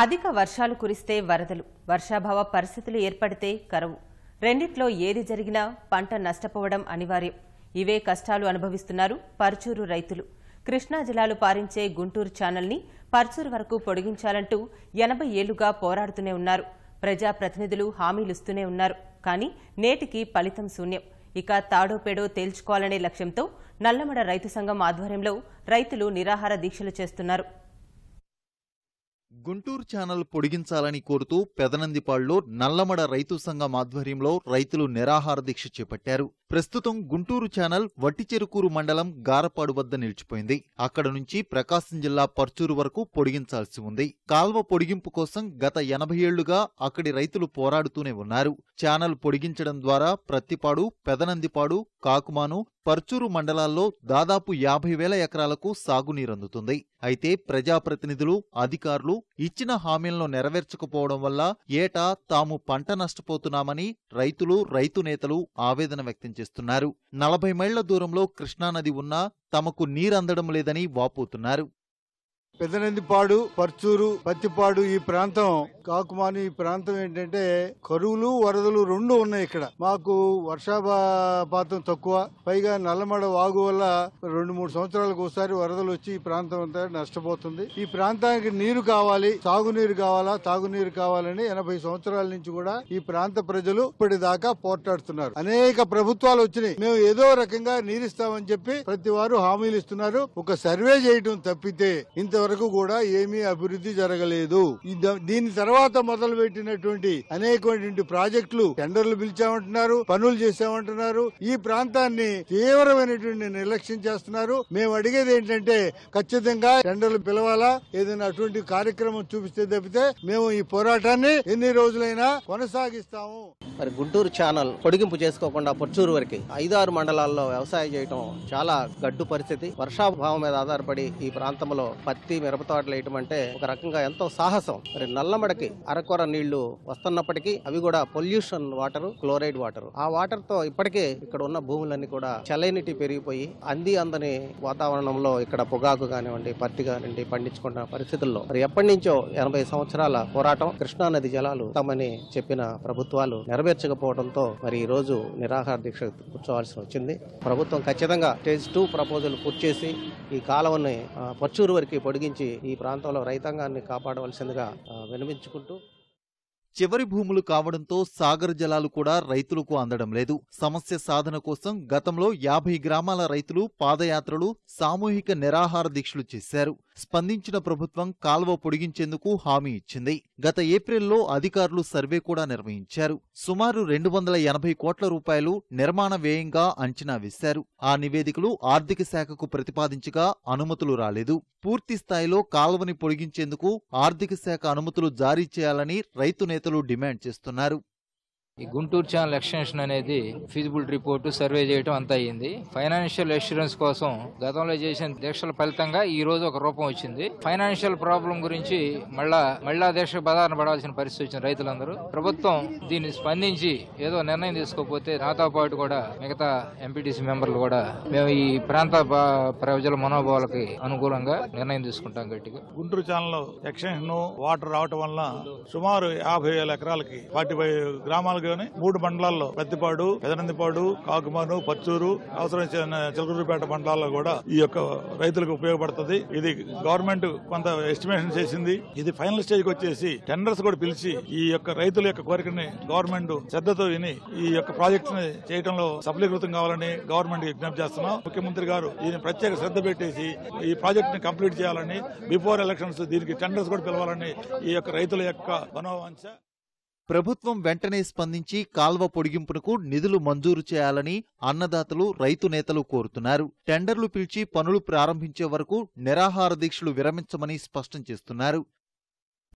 అధిక వర్షాలు కురిస్తే వరదలు వర్షాభావ పరిస్థితులు ఏర్పడితే కరువు. రెండిట్లో ఏది జరిగినా పంట నష్టపోవడం అనివార్యం. ఇవే కష్టాలు అనుభవిస్తున్నారు పరుచూరు రైతులు. కృష్ణా జలాలు పారించే గుంటూరు ఛానల్ని పరుచూరు వరకు పొడిగించాలంటూ ఎనభై ఏళ్ళుగా పోరాడుతూనే ఉన్నారు. ప్రజాప్రతినిధులు హామీలిస్తూనే ఉన్నారు. కానీ నేటికి ఫలితం శూన్యం. ఇక తాడోపేడో తేల్చుకోవాలనే లక్ష్యంతో నల్లమడ రైతు సంఘం ఆధ్వర్యంలో రైతులు నిరాహార దీక్షలు చేస్తున్నారు. గుంటూరు ఛానల్ పొడిగించాలని కోరుతూ పెదనందిపాడులో నల్లమడ రైతు సంఘం ఆధ్వర్యంలో రైతులు నిరాహార దీక్ష చేపట్టారు. ప్రస్తుతం గుంటూరు ఛానల్ వట్టిచెరుకూరు మండలం గారపాడు వద్ద నిలిచిపోయింది. అక్కడ నుంచి ప్రకాశం జిల్లా పర్చూరు వరకు పొడిగించాల్సి ఉంది. కాల్వ పొడిగింపు కోసం గత ఎనభై ఏళ్ళుగా అక్కడి రైతులు పోరాడుతూనే ఉన్నారు. ఛానల్ పొడిగించడం ద్వారా ప్రత్తిపాడు పెదనందిపాడు కాకుమాను పర్చూరు మండలాల్లో దాదాపు యాభై వేల ఎకరాలకు సాగునీరందుతుంది. అయితే ప్రజాప్రతినిధులు అధికారులు ఇచ్చిన హామీలను నెరవేర్చకపోవడం వల్ల ఏటా తాము పంట నష్టపోతున్నామని రైతులు రైతు నేతలు ఆవేదన వ్యక్తం చేస్తున్నారు. నలభై మైళ్ళ దూరంలో కృష్ణానది ఉన్నా తమకు నీరందడం లేదని వాపోతున్నారు. పెదనందిపాడు పర్చూరు పత్తిపాడు ఈ ప్రాంతం కాకుమాని ఈ ప్రాంతం ఏంటంటే కరువులు వరదలు రెండు ఉన్నాయి ఇక్కడ. మాకు వర్షాపాతం తక్కువ. పైగా నల్లమడ వాగు వల్ల రెండు మూడు సంవత్సరాలకు ఒకసారి వరదలు వచ్చి ఈ ప్రాంతం అంతా నష్టపోతుంది. ఈ ప్రాంతానికి నీరు కావాలి సాగునీరు కావాలా తాగునీరు కావాలని ఎనభై సంవత్సరాల నుంచి కూడా ఈ ప్రాంత ప్రజలు ఇప్పటిదాకా పోట్లాడుతున్నారు. అనేక ప్రభుత్వాలు వచ్చినాయి. మేము ఏదో రకంగా నీరిస్తామని చెప్పి ప్రతి వారు హామీలు ఇస్తున్నారు. ఒక సర్వే చేయటం తప్పితే ఇంత వరకు కూడా ఏమీ అభివృద్ధి జరగలేదు. దీని తర్వాత మొదలు పెట్టినటువంటి అనేకమైనటువంటి ప్రాజెక్టులు టెండర్లు పిలిచామంటున్నారు పనులు చేశామంటున్నారు. ఈ ప్రాంతాన్ని తీవ్రమైనటువంటి నిర్లక్ష్యం చేస్తున్నారు. మేము అడిగేది ఏంటంటే ఖచ్చితంగా టెండర్లు పిలవాలా? ఏదైనా అటువంటి కార్యక్రమం చూపిస్తే తప్పితే మేము ఈ పోరాటాన్ని ఎన్ని రోజులైనా కొనసాగిస్తాము. మరి గుంటూరు ఛానల్ పొడిగింపు చేసుకోకుండా పొచ్చూరు వరకు ఐదారు మండలాల్లో వ్యవసాయం చేయటం చాలా గడ్డు పరిస్థితి. వర్షాభావం మీద ఆధారపడి ఈ ప్రాంతంలో పత్తి మిరప తోటలు వేయటం అంటే ఒక రకంగా ఎంతో సాహసం. మరి నల్లమడకి అరకొర నీళ్ళు వస్తున్నప్పటికీ అవి కూడా పొల్యూషన్ వాటర్ క్లోరైడ్ వాటర్. ఆ వాటర్తో ఇప్పటికే ఇక్కడ ఉన్న భూములన్నీ కూడా చలైనిటీ పెరిగిపోయి అంది అందని వాతావరణంలో ఇక్కడ పొగాకు కానివ్వండి పత్తి కానివ్వండి పండించుకున్న పరిస్థితుల్లో మరి ఎప్పటి నుంచో ఎనభై సంవత్సరాల పోరాటం కృష్ణా నది జలాలు తమని చెప్పిన ప్రభుత్వాలు నెరవేర్చకపోవడంతో మరి ఈ రోజు నిరాహార దీక్ష కూర్చోవాల్సి వచ్చింది. ప్రభుత్వం ఖచ్చితంగా స్టేజ్ టూ ప్రపోజల్ పూర్తి చేసి ఈ కాలువని పచ్చూరు వరకు పొడిగించి ఈ ప్రాంతంలో రైతాంగాన్ని కాపాడవలసిందిగా ఆ, చివరి భూములు కావడంతో సాగర్ జలాలు కూడా రైతులకు అందడం లేదు. సమస్య సాధన కోసం గతంలో యాభై గ్రామాల రైతులు పాదయాత్రలు సామూహిక నిరాహార దీక్షలు చేశారు. స్పందించిన ప్రభుత్వం కాల్వ పొడిగించేందుకు హామీ ఇచ్చింది. గత ఏప్రిల్లో అధికారులు సర్వే కూడా నిర్వహించారు. సుమారు రెండు వందల ఎనభై కోట్ల రూపాయలు నిర్మాణ వ్యయంగా అంచనా వేశారు. ఆ నివేదికలు ఆర్థిక శాఖకు ప్రతిపాదించగా అనుమతులు రాలేదు. పూర్తి స్థాయిలో కాల్వని పొడిగించేందుకు ఆర్థిక శాఖ అనుమతులు జారీ చేయాలని రైతు నేతలు డిమాండ్ చేస్తున్నారు. ఈ గుంటూరు ఛానల్ ఎక్స్టెన్షన్ అనేది ఫీజిబుల్ రిపోర్ట్ సర్వే చేయడం అంత అయింది ఫైనాన్షియల్ అష్యూరెన్స్ కోసం గతంలో చేసిన దీక్షల ఫలితంగా ఈ రోజు ఒక రూపం వచ్చింది. ఫైనాన్షియల్ ప్రాబ్లం గురించి మళ్ళా మళ్ళా దీక్ష బదారణ పడాల్సిన పరిస్థితి వచ్చింది రైతులందరూ. ప్రభుత్వం దీన్ని స్పందించి ఏదో నిర్ణయం తీసుకోకపోతే నాతో పాటు కూడా మిగతా ఎంపీటీసీ మెంబర్లు కూడా మేము ఈ ప్రాంత ప్రజల మనోభావాలకి అనుకూలంగా నిర్ణయం తీసుకుంటాం గట్టిగా. గుంటూరు ఛానల్ ఎక్స్టెన్షన్ వాటర్ రావటం వల్ల సుమారు యాభై వేల ఎకరాలకి ఫార్టీ ఫైవ్ గ్రామాలకు గాని మూడు మండలాల్లో పెద్దపాడు పెదనందిపాడు కాకుమాను పచ్చూరు అవసరం చిలకూరుపేట మండలాల్లో కూడా ఈ యొక్క రైతులకు ఉపయోగపడుతుంది. ఇది గవర్నమెంట్ కొంత ఎస్టిమేషన్ చేసింది. ఇది ఫైనల్ స్టేజ్కి వచ్చేసి టెండర్స్ కూడా పిలిచి ఈ యొక్క రైతుల యొక్క కోరికని గవర్నమెంట్ శ్రద్ధతో విని ఈ యొక్క ప్రాజెక్ట్ని చేయడంలో సఫలీకృతం కావాలని గవర్నమెంట్ విజ్ఞప్తి చేస్తున్నాం. ముఖ్యమంత్రి గారు దీని ప్రత్యేక శ్రద్ధ పెట్టేసి ఈ ప్రాజెక్ట్ని కంప్లీట్ చేయాలని బిఫోర్ ఎలక్షన్స్ దీనికి టెండర్స్ కూడా పిలవాలని ఈ యొక్క రైతుల యొక్క మనోవాంఛ ప్రభుత్వం వెంటనే స్పందించి కాల్వ పొడిగింపునకు నిధులు మంజూరు చేయాలని అన్నదాతలు రైతు నేతలు కోరుతున్నారు. టెండర్లు పిలిచి పనులు ప్రారంభించే వరకు నిరాహార దీక్షలు విరమించమని స్పష్టం చేస్తున్నారు.